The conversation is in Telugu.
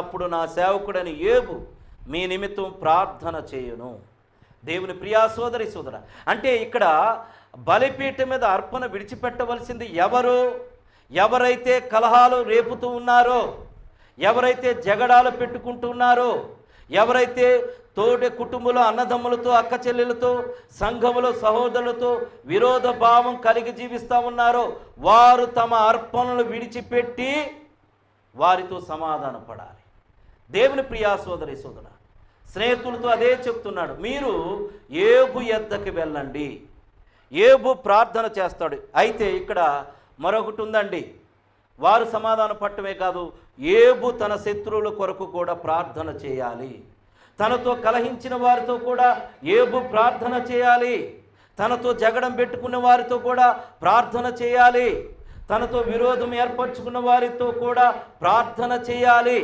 అప్పుడు నా సేవకుడని ఏబు మీ నిమిత్తం ప్రార్థన చేయును. దేవుని ప్రియా సోదరి సోదర అంటే ఇక్కడ బలిపీఠం మీద అర్పణ విడిచిపెట్టవలసింది ఎవరు? ఎవరైతే కలహాలు రేపుతూ ఉన్నారో ఎవరైతే జగడాలు పెట్టుకుంటున్నారో ఎవరైతే తోటి కుటుంబంలో అన్నదమ్ములతో అక్క చెల్లెలతో సంఘములో సహోదరులతో విరోధ భావం కలిగి జీవిస్తూ ఉన్నారో వారు తమ అర్పణలు విడిచిపెట్టి వారితో సమాధాన పడాలి దేవుని ప్రియా సోదరి సోదర స్నేహితులతో అదే చెప్తున్నాడు మీరు ఏబు ఎద్దకి వెళ్ళండి ఏబు ప్రార్థన చేస్తాడు. అయితే ఇక్కడ మరొకటి ఉందండి వారు సమాధాన పట్టమే కాదు ఏబు తన శత్రువుల కొరకు కూడా ప్రార్థన చేయాలి. తనతో కలహించిన వారితో కూడా ఏబు ప్రార్థన చేయాలి. తనతో జగడం పెట్టుకున్న వారితో కూడా ప్రార్థన చేయాలి. తనతో విరోధం ఏర్పరచుకున్న వారితో కూడా ప్రార్థన చేయాలి.